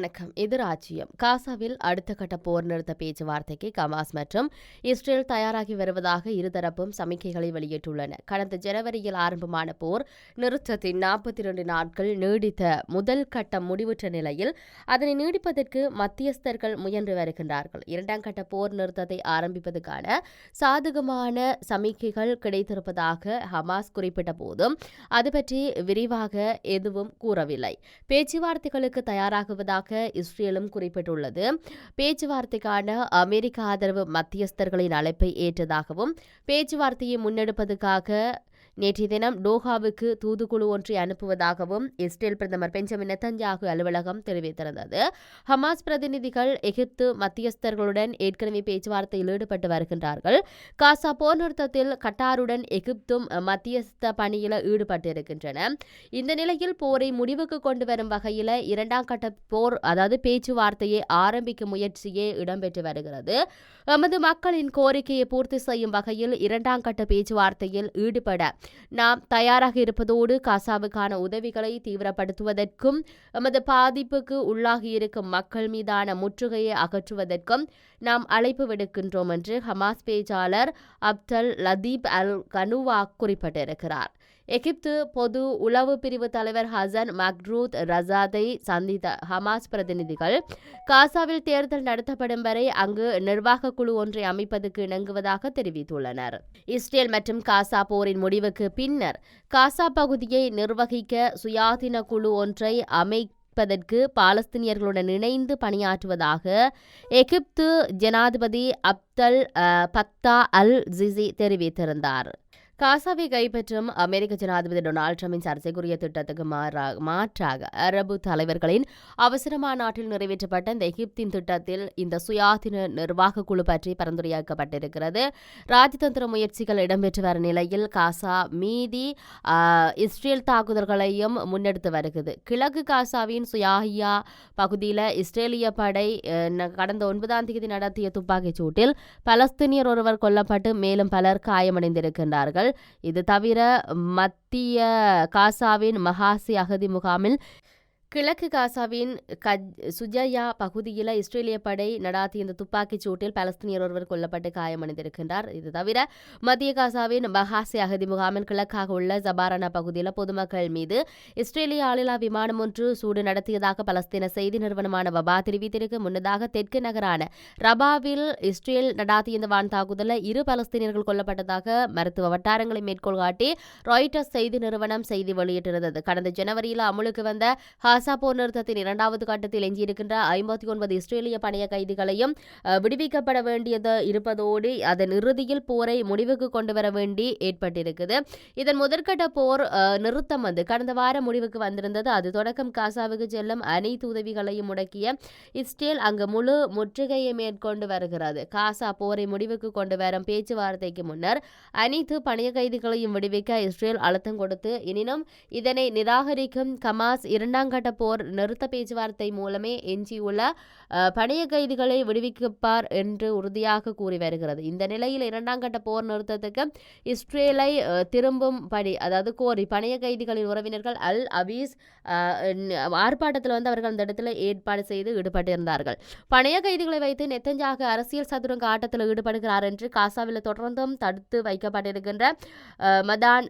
வணக்கம். இது ராஜ்யம் காசாவில் அடுத்த கட்ட போர் நிறுத்த பேச்சுவார்த்தைக்கு கமாஸ் மற்றும் இஸ்ரேல் தயாராகி வருவதாக இருதரப்பும் சமிக்கைகளை வெளியிட்டுள்ளன. கடந்த ஜனவரியில் ஆரம்பமான போர் நிறுத்தத்தின் நாற்பத்தி இரண்டு நாட்கள் நீடித்த முதல் கட்டம் முடிவுற்ற நிலையில் அதனை நீடிப்பதற்கு மத்தியஸ்தர்கள் முயன்று வருகின்றார்கள். இரண்டாம் கட்ட போர் நிறுத்தத்தை ஆரம்பிப்பதற்கான சாதகமான சமிக்கைகள் கிடைத்திருப்பதாக ஹமாஸ் குறிப்பிட்ட போதும் அது பற்றி விரிவாக எதுவும் கூறவில்லை. பேச்சுவார்த்தைகளுக்கு தயாராகுவதாக இஸ்ரேலும் குறிப்பிட்டுள்ளது. பேச்சுவார்த்தைக்கான அமெரிக்க ஆதரவு மத்தியஸ்தர்களின் அழைப்பை ஏற்றதாகவும் பேச்சுவார்த்தையை முன்னெடுப்பதற்காக நேற்றைய தினம் டோஹாவுக்கு தூதுக்குழு ஒன்றை அனுப்புவதாகவும் இஸ்ரேல் பிரதமர் பெஞ்சமின் நெத்தன்யாகு அலுவலகம் தெரிவித்திருந்தது. ஹமாஸ் பிரதிநிதிகள் எகிப்து மத்தியஸ்தர்களுடன் ஏற்கனவே பேச்சுவார்த்தையில் ஈடுபட்டு வருகின்றார்கள். காசா போர் நிறுத்தத்தில் கட்டாருடன் எகிப்தும் மத்தியஸ்த பணியில் ஈடுபட்டிருக்கின்றன. இந்த நிலையில் போரை முடிவுக்கு கொண்டு வரும் வகையில் இரண்டாம் கட்ட போர் அதாவது பேச்சுவார்த்தையை ஆரம்பிக்கும் முயற்சியே இடம்பெற்று வருகிறது. எமது மக்களின் கோரிக்கையை பூர்த்தி செய்யும் வகையில் இரண்டாம் கட்ட பேச்சுவார்த்தையில் ஈடுபட நாம் தயாராக இருப்பதோடு காசாவுக்கான உதவிகளை தீவிரப்படுத்துவதற்கும் எமது பாதிப்புக்கு உள்ளாகியிருக்கும் மக்கள் மீதான முற்றுகையை அகற்றுவதற்கும் நாம் அழைப்பு விடுக்கின்றோம் என்று ஹமாஸ் பேச்சாளர் அப்தல் லதீப் அல் கனுவா குறிப்பிட்டிருக்கிறார். எகிப்து பொது உளவு பிரிவு தலைவர் ஹசன் மக்ரூத் ரசாதை சந்தித்த ஹமாஸ் பிரதிநிதிகள். காசாவில் தேர்தல் நடத்தப்படும் வரை அங்கு நிர்வாக குழு ஒன்றை அமைப்பதற்கு இணங்குவதாக தெரிவித்துள்ளனர். இஸ்ரேல் மற்றும் காசா போரின் முடிவுக்கு பின்னர் காசா பகுதியை நிர்வகிக்க சுயாதீன குழு ஒன்றை அமை பதற்கு பாலஸ்தீனியர்களுடன் இணைந்து பணியாற்றுவதாக எகிப்து ஜனாதிபதி அப்தல் பத்தா அல் ஜிசி தெரிவித்திருந்தார். காசாவை கைப்பற்றும் அமெரிக்க ஜனாதிபதி டொனால்ட் டிரம்பின் சர்ச்சைக்குரிய திட்டத்துக்கு மாறாக மாற்றாக அரபு தலைவர்களின் அவசர நாட்டில் நிறைவேற்றப்பட்ட இந்த எகிப்தின் திட்டத்தில் இந்த சுயாதீன நிர்வாக குழு பற்றி பரிந்துரையாக்கப்பட்டிருக்கிறது ராஜதந்திர முயற்சிகள் இடம்பெற்று வரும் நிலையில் காசா மீதி இஸ்ரேல் தாக்குதல்களையும் முன்னெடுத்து வருகிறது. கிழக்கு காசாவின் சுயாஹியா பகுதியில் இஸ்ரேலிய படை கடந்த ஒன்பதாம் தேதி நடத்திய துப்பாக்கிச் சூட்டில் பலஸ்தீனியர் ஒருவர் கொல்லப்பட்டு மேலும் பலர் காயமடைந்திருக்கின்றார்கள். இது தவிர மத்திய காசாவின் மகாசி அகதி முகாமில் கிழக்கு காசாவின் கஜ் சுஜயா பகுதியில் இஸ்ரேலிய படை நடாத்திய இந்த துப்பாக்கிச் சூட்டில் பலஸ்தீனியர் ஒருவர் கொல்லப்பட்டு காயமடைந்திருக்கின்றார். இது தவிர மத்திய காசாவின் மகாசி அகதி முகாமின் கிழக்காக உள்ள ஜபாரானா பகுதியில் பொதுமக்கள் மீது இஸ்ரேலிய ஆளில்லா விமானம் ஒன்று சூடு நடத்தியதாக பலஸ்தீன செய்தி நிறுவனமான வபா தெரிவித்திருக்கு. முன்னதாக தெற்கு நகரான ரபாவில் இஸ்ரேல் நடாத்திய இந்த வான் தாக்குதலில் இரு பலஸ்தீனியர்கள் கொல்லப்பட்டதாக மருத்துவ வட்டாரங்களை மேற்கோள் காட்டி ராய்டர்ஸ் செய்தி நிறுவனம் செய்தி வெளியிட்டிருந்தது. கடந்த ஜனவரியில் அமுலுக்கு வந்த காசா போர் நிறுத்தத்தின் இரண்டாவது கட்டத்தில் எஞ்சியிருக்கின்ற ஐம்பத்தி ஒன்பது இஸ்ரேலிய பணைய கைதிகளையும் விடுவிக்கப்பட வேண்டியது இருப்பதோடு அதன் இறுதியில் போரை முடிவுக்கு கொண்டு வர வேண்டி ஏற்பட்டிருக்குது. இதன் முதற்கட்ட போர் நிறுத்தம் வந்து கடந்த வாரம் முடிவுக்கு வந்திருந்தது. அது தொடக்கம் காசாவுக்கு செல்லும் அனைத்து உதவிகளையும் முடக்கிய இஸ்ரேல் அங்கு முழு முற்றுகையை மேற்கொண்டு வருகிறது. காசா போரை முடிவுக்கு கொண்டு வரும் பேச்சுவார்த்தைக்கு முன்னர் அனைத்து பணைய கைதிகளையும் விடுவிக்க இஸ்ரேல் அழுத்தம் கொடுத்து எனினும் இதனை நிராகரிக்கும் கமாஸ் இரண்டாம் கட்ட போர் நிறுத்த பேச்சுவார்த்தை மூலமே எஞ்சியுள்ள பணைய கைதிகளை விடுவிக்கப்பார் என்று உறுதியாக கூறி வருகிறது. இந்த நிலையில் இரண்டாம் கட்ட போர் நிறுத்தத்துக்கு இஸ்ரேலை திரும்பும் படி அதாவது கோரி பணைய கைதிகளின் உறவினர்கள் அல் அபீஸ் ஆர்ப்பாட்டத்தில் வந்து அவர்கள் அந்த இடத்துல ஏற்பாடு செய்து ஈடுபட்டிருந்தார்கள். பணைய கைதிகளை வைத்து நெத்தஞ்சாக அரசியல் சதுரங்க ஆட்டத்தில் ஈடுபடுகிறார் என்று காசாவில் தொடர்ந்தும் தடுத்து வைக்கப்பட்டிருக்கின்ற மதான்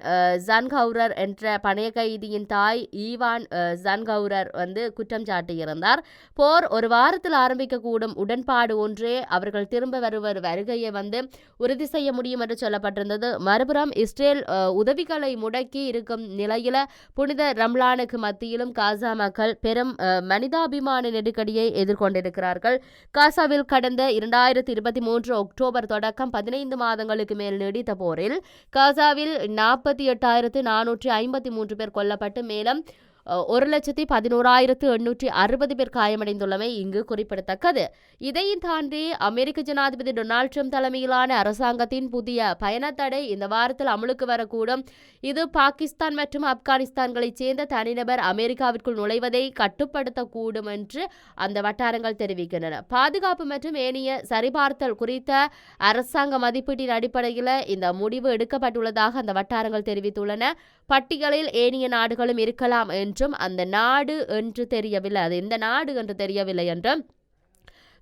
ஜன்கௌரர் என்ற பணைய கைதியின் தாய் ஈவான் ஜன்கௌரர் ஜன்கவுரர் வந்து குற்றம் சாட்டியிருந்தார். போர் ஒரு வாரத்தில் ஆரம்பிக்கக்கூடும். உடன்பாடு ஒன்றே அவர்கள் திரும்ப வருவர் வருகையை வந்து உறுதி செய்ய முடியும் என்று சொல்லப்பட்டிருந்தது. மறுபுறம் இஸ்ரேல் உதவிகளை முடக்கி இருக்கும் நிலையில புனித ரம்லானுக்கு மத்தியிலும் காசா மக்கள் பெரும் மனிதாபிமான நெருக்கடியை எதிர்கொண்டிருக்கிறார்கள். காசாவில் கடந்த இரண்டாயிரத்தி இருபத்தி மூன்று அக்டோபர் தொடக்கம் பதினைந்து மாதங்களுக்கு மேல் நீடித்த போரில் காசாவில் நாற்பத்தி எட்டாயிரத்து நானூற்றி ஐம்பத்தி மூன்று பேர் கொல்லப்பட்டு மேலும் ஒரு லட்சத்தி பதினோராயிரத்து எண்ணூற்றி அறுபது பேர் காயமடைந்துள்ளமை இங்கு குறிப்பிடத்தக்கது. இதையும் தாண்டி அமெரிக்க ஜனாதிபதி டொனால்ட் ட்ரம்ப் தலைமையிலான அரசாங்கத்தின் புதிய பயணத்தடை இந்த வாரத்தில் அமலுக்கு வரக்கூடும். இது பாகிஸ்தான் மற்றும் ஆப்கானிஸ்தான்களைச் சேர்ந்த தனிநபர் அமெரிக்காவிற்குள் நுழைவதை கட்டுப்படுத்தக்கூடும் என்று அந்த வட்டாரங்கள் தெரிவிக்கின்றன. பாதுகாப்பு மற்றும் ஏனைய சரிபார்த்தல் குறித்த அரசாங்க மதிப்பீட்டின் அடிப்படையில் இந்த முடிவு எடுக்கப்பட்டுள்ளதாக அந்த வட்டாரங்கள் தெரிவித்துள்ளன. பட்டியலில் ஏனைய நாடுகளும் இருக்கலாம் என்றும் அந்த நாடு என்று தெரியவில்லை அது எந்த நாடு என்று தெரியவில்லை என்றும்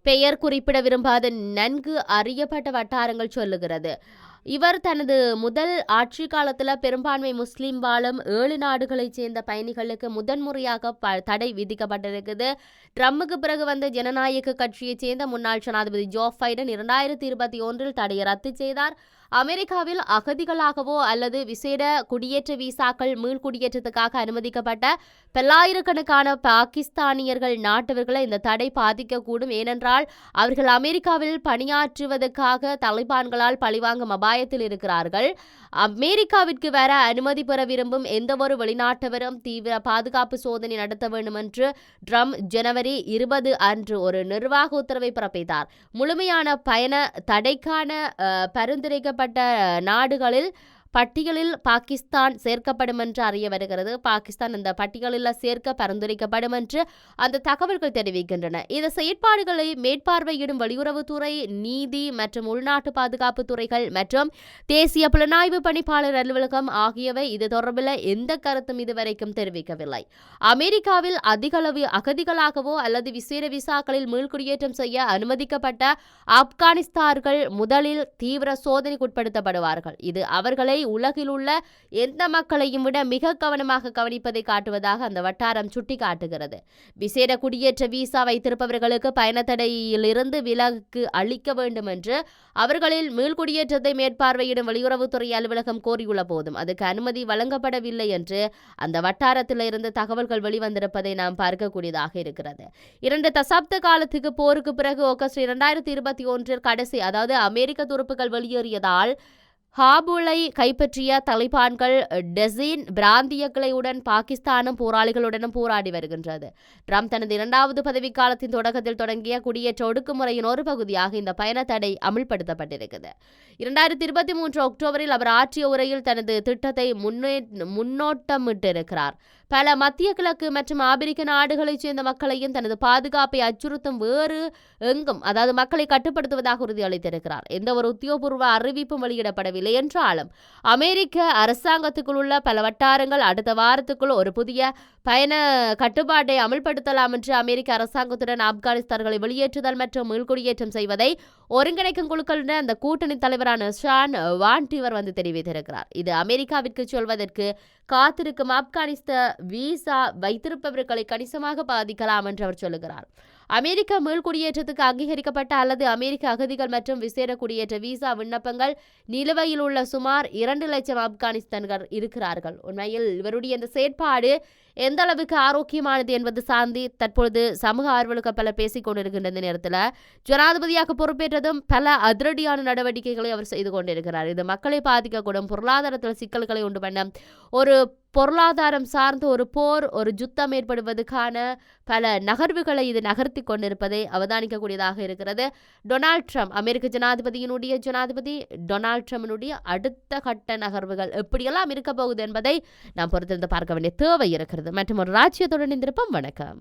பெயர் குறிப்பிட விரும்பாத நன்கு அறியப்பட்ட வட்டாரங்கள் சொல்லுகிறது. இவர் தனது முதல் ஆட்சி காலத்தில் பெரும்பான்மை முஸ்லீம் வாழும் ஏழு நாடுகளைச் சேர்ந்த பயணிகளுக்கு முதன்முறையாக ப தடை விதிக்கப்பட்டிருக்குது. ட்ரம்முக்கு பிறகு வந்த ஜனநாயக கட்சியைச் சேர்ந்த முன்னாள் ஜனாதிபதி ஜோ பைடன் இரண்டாயிரத்தி இருபத்தி ஒன்றில் தடையை ரத்து செய்தார். அமெரிக்காவில் அகதிகளாகவோ அல்லது விசேட குடியேற்ற விசாக்கள் மீள்குடியேற்றத்துக்காக அனுமதிக்கப்பட்ட பல்லாயிரக்கணக்கான பாகிஸ்தானியர்கள் நாட்டவர்களை இந்த தடை பாதிக்கக்கூடும். ஏனென்றால் அவர்கள் அமெரிக்காவில் பணியாற்றுவதற்காக தலிபான்களால் பழிவாங்கும் அபாயத்தில் இருக்கிறார்கள். அமெரிக்காவிற்கு வர அனுமதி பெற விரும்பும் எந்தவொரு வெளிநாட்டவரும் தீவிர பாதுகாப்பு சோதனை நடத்த வேண்டும் என்று ட்ரம் ஜனவரி இருபது அன்று ஒரு நிர்வாக உத்தரவை பிறப்பித்தார். முழுமையான பயண தடைக்கான பரிந்துரைக்கப்பட்ட நாடுகளில் பட்டியலில் பாகிஸ்தான் சேர்க்கப்படும் என்று அறிய வருகிறது. பாகிஸ்தான் இந்த பட்டியலில் சேர்க்க பரிந்துரைக்கப்படும் என்று அந்த தகவல்கள் தெரிவிக்கின்றன. இந்த செயற்பாடுகளை மேற்பார்வையிடும் வெளியுறவுத்துறை நீதி மற்றும் உள்நாட்டு பாதுகாப்பு துறைகள் மற்றும் தேசிய புலனாய்வு பணிப்பாளர் அலுவலகம் ஆகியவை இது தொடர்பில் எந்த கருத்தும் இதுவரைக்கும் தெரிவிக்கவில்லை. அமெரிக்காவில் அதிகளவு அகதிகளாகவோ அல்லது விசேட விசாக்களில் மீள்குடியேற்றம் செய்ய அனுமதிக்கப்பட்ட ஆப்கானிஸ்தார்கள் முதலில் தீவிர சோதனைக்குட்படுத்தப்படுவார்கள். இது அவர்களை உலகில் உள்ள எந்த மக்களையும் விட மிக கவனமாக கவனிப்பதை காட்டுவதாக அந்த வட்டாரம் சுட்டிக்காட்டுகிறது. விசேட குடியேற்ற விசா வைத்திருப்பவர்களுக்கு பயணத்தடையிலிருந்து விலக்கு அளிக்க வேண்டும் என்று அவர்களில் மீள்குடியேற்றத்தை மேற்பார்வையிடும் வெளியுறவுத்துறை அலுவலகம் கோரியுள்ள போதும் அதுக்கு அனுமதி வழங்கப்படவில்லை என்று அந்த வட்டாரத்திலிருந்து தகவல்கள் வெளிவந்திருப்பதை நாம் பார்க்கக்கூடியதாக இருக்கிறது. இரண்டு தசாப்த காலத்துக்கு போருக்கு பிறகு ஆகஸ்ட் இரண்டாயிரத்தி இருபத்தி ஒன்றில் கடைசி அதாவது அமெரிக்க துருப்புகள் வெளியேறியதால் ஹாபுலை கைப்பற்றிய தலிபான்கள் டெசின் பிராந்தியங்களுடன் பாகிஸ்தானும் போராளிகளுடனும் போராடி வருகின்றது. ட்ரம்ப் தனது இரண்டாவது பதவிக்காலத்தின் தொடக்கத்தில் தொடங்கிய குடியேற்ற ஒடுக்குமுறையின் ஒரு பகுதியாக இந்த பயண தடை அமுல்படுத்தப்பட்டிருக்கிறது. இரண்டாயிரத்தி இருபத்தி மூன்று அக்டோபரில் அவர் ஆற்றிய உரையில் தனது திட்டத்தை முன்னே முன்னோட்டமிட்டிருக்கிறார். பல மத்திய கிழக்கு மற்றும் ஆப்பிரிக்க நாடுகளைச் சேர்ந்த மக்களையும் தனது பாதுகாப்பை அச்சுறுத்தும் வேறு எங்கும் அதாவது மக்களை கட்டுப்படுத்துவதாக உறுதியளித்திருக்கிறார். எந்த ஒரு உத்தியோகபூர்வ அறிவிப்பும் வெளியிடப்படவில்லை என்றாலும் அமெரிக்க அரசாங்கத்துக்குள் உள்ள பல வட்டாரங்கள் அடுத்த வாரத்துக்குள் ஒரு புதிய பயண கட்டுப்பாட்டை அமல்படுத்தலாம் என்று அமெரிக்க அரசாங்கத்துடன் ஆப்கானிஸ்தான்களை வெளியேற்றுதல் மற்றும் மீள்குடியேற்றம் செய்வதை ஒருங்கிணைக்கும் குழுக்களுடன் அந்த கூட்டணி தலைவரான ஷான் வான்டிவர் வந்து தெரிவித்திருக்கிறார். இது அமெரிக்காவிற்கு சொல்வதற்கு காத்திருக்கும் ஆப்கானிஸ்தான் விசா வைத்திருப்பவர்களை கணிசமாக பாதிக்கலாம் என்று அவர் சொல்லுகிறார். அமெரிக்க மீள்குடியேற்றத்துக்கு அங்கீகரிக்கப்பட்ட அல்லது அமெரிக்க அகதிகள் மற்றும் விசேட குடியேற்ற விசா விண்ணப்பங்கள் நிலுவையில் உள்ள சுமார் இரண்டு லட்சம் ஆப்கானிஸ்தான்கள் இருக்கிறார்கள். உண்மையில் இவருடைய இந்த செயற்பாடு எந்த அளவுக்கு ஆரோக்கியமானது என்பது சார்ந்து தற்பொழுது சமூக ஆர்வலுக்கு பலர் பேசிக் கொண்டிருக்கின்ற இந்த நேரத்தில் ஜனாதிபதியாக பொறுப்பேற்றதும் பல அதிரடியான நடவடிக்கைகளை அவர் செய்து கொண்டிருக்கிறார். இது மக்களை பாதிக்கக்கூடும் பொருளாதாரத்தில் சிக்கல்களை உண்டு பண்ண ஒரு பொருளாதாரம் சார்ந்த ஒரு போர் ஒரு யுத்தம் ஏற்படுவதற்கான பல நகர்வுகளை இது நகர்த்தி கொண்டிருப்பதை அவதானிக்கக்கூடியதாக இருக்கிறது. டொனால்ட் ட்ரம்ப் அமெரிக்க ஜனாதிபதியினுடைய ஜனாதிபதி டொனால்ட் ட்ரம்பினுடைய அடுத்த கட்ட நகர்வுகள் எப்படியெல்லாம் இருக்க போகுது என்பதை நாம் பொறுத்திருந்து பார்க்க வேண்டிய தேவை இருக்கிறது. மற்றும் ஒரு ராஜ்யத்துடன் இருந்திருப்போம் வணக்கம்.